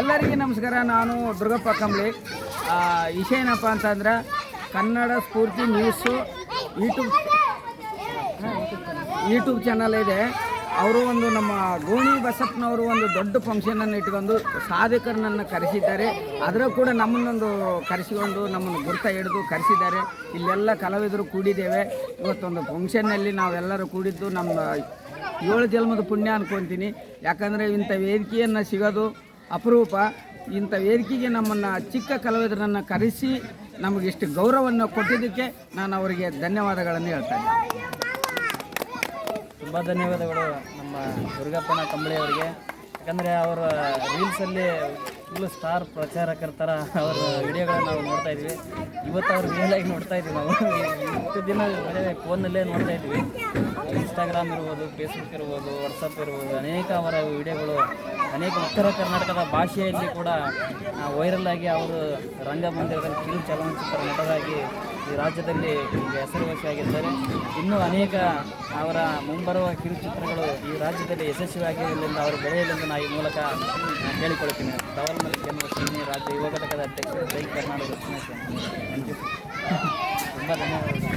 ಎಲ್ಲರಿಗೂ ನಮಸ್ಕಾರ. ನಾನು ದುರ್ಗಪ್ಪ ಕಂಬ್ಳಿ. ವಿಷಯ ಏನಪ್ಪ ಅಂತಂದ್ರೆ Kannada Spoorthi news YouTube YouTube channel ಇದೆ. ಅವರು ಒಂದು ನಮ್ಮ ಗೋಣಿ ಬಸಪ್ಪನವರು ಒಂದು ದೊಡ್ಡ ಫಂಕ್ಷನನ್ನು ಇಟ್ಕೊಂಡು ಸಾಧಕರನ್ನು ಕರೆಸಿದ್ದಾರೆ. ಅದರ ಕೂಡ ನಮ್ಮನ್ನೊಂದು ಕರೆಸಿಕೊಂಡು ನಮ್ಮನ್ನು ಗುರ್ತ ಹಿಡಿದು ಕರೆಸಿದ್ದಾರೆ. ಇಲ್ಲೆಲ್ಲ ಕಲಾವಿದರು ಕೂಡಿದ್ದೇವೆ. ಇವತ್ತೊಂದು ಫಂಕ್ಷನ್ನಲ್ಲಿ ನಾವೆಲ್ಲರೂ ಕೂಡಿದ್ದು ನಮ್ಮ ಏಳು ಜನ್ಮದ ಪುಣ್ಯ ಅನ್ಕೊತೀನಿ. ಯಾಕಂದರೆ ಇಂಥ ವೇದಿಕೆಯನ್ನು ಸಿಗೋದು ಅಪರೂಪ. ಇಂಥ ವೇದಿಕೆಗೆ ನಮ್ಮನ್ನು ಚಿಕ್ಕ ಕಲಾವಿದರನ್ನು ಕರೆಸಿ ನಮಗೆ ಇಷ್ಟು ಗೌರವವನ್ನು ಕೊಟ್ಟಿದ್ದಕ್ಕೆ ನಾನು ಅವರಿಗೆ ಧನ್ಯವಾದಗಳನ್ನು ಹೇಳ್ತೇನೆ ತುಂಬ ಧನ್ಯವಾದಗಳು ನಮ್ಮ ದುರ್ಗಪ್ಪನ ಕಂಬಳಿ ಅವರಿಗೆ ಯಾಕಂದರೆ ಅವರ ರೀಲ್ಸಲ್ಲಿ ಫುಲ್ ಸ್ಟಾರ್ ಪ್ರಚಾರಕರ ಥರ ಅವರ ವಿಡಿಯೋಗಳನ್ನ ನಾವು ನೋಡ್ತಾ ಇದ್ವಿ. ಇವತ್ತು ಅವ್ರು ರಿಯಲ್ ಆಗಿ ನೋಡ್ತಾ ಇದ್ವಿ ನಾವು. ಇಷ್ಟು ದಿನ ಬರೀ ಫೋನಲ್ಲೇ ನೋಡ್ತಾ ಇದ್ವಿ. ಇನ್ಸ್ಟಾಗ್ರಾಮ್ ಇರ್ಬೋದು ಫೇಸ್ಬುಕ್ ಇರ್ಬೋದು ವಾಟ್ಸಪ್ ಇರ್ಬೋದು, ಅನೇಕ ಅವರ ವಿಡಿಯೋಗಳು ಅನೇಕ ಉತ್ತರ ಕರ್ನಾಟಕದ ಭಾಷೆಯಲ್ಲಿ ಕೂಡ ವೈರಲ್ ಆಗಿ ಅವರು ರಂಗಮಂದಿರದಲ್ಲಿ ಕಿರು ಚಲನಚಿತ್ರ ನಟರಾಗಿ ಈ ರಾಜ್ಯದಲ್ಲಿ ಹೆಸರುವಾಸಿಯಾಗಿದ್ದಾರೆ. ಇನ್ನೂ ಅನೇಕ ಅವರ ಮುಂಬರುವ ಕಿರುಚಿತ್ರಗಳು ಈ ರಾಜ್ಯದಲ್ಲಿ ಯಶಸ್ವಿಯಾಗಿರಲಿಲ್ಲ ಅವರು ಬೆಳೆಯಲೆಂದು ನಾ ಈ ಮೂಲಕ ಹೇಳಿಕೊಳ್ತೀನಿ ಟವಲ್ನಲ್ಲಿ ಕೇಂದ್ರ ಸೇನೆ ರಾಜ್ಯ ಯುವ ಘಟಕದ ಅಧ್ಯಕ್ಷರು ಜೈ ಕರ್ನಾಟಕ ದಕ್ಷಿಣ ಸೇನೆ ಥ್ಯಾಂಕ್ ಯು ತುಂಬ ಧನ್ಯವಾದಗಳು.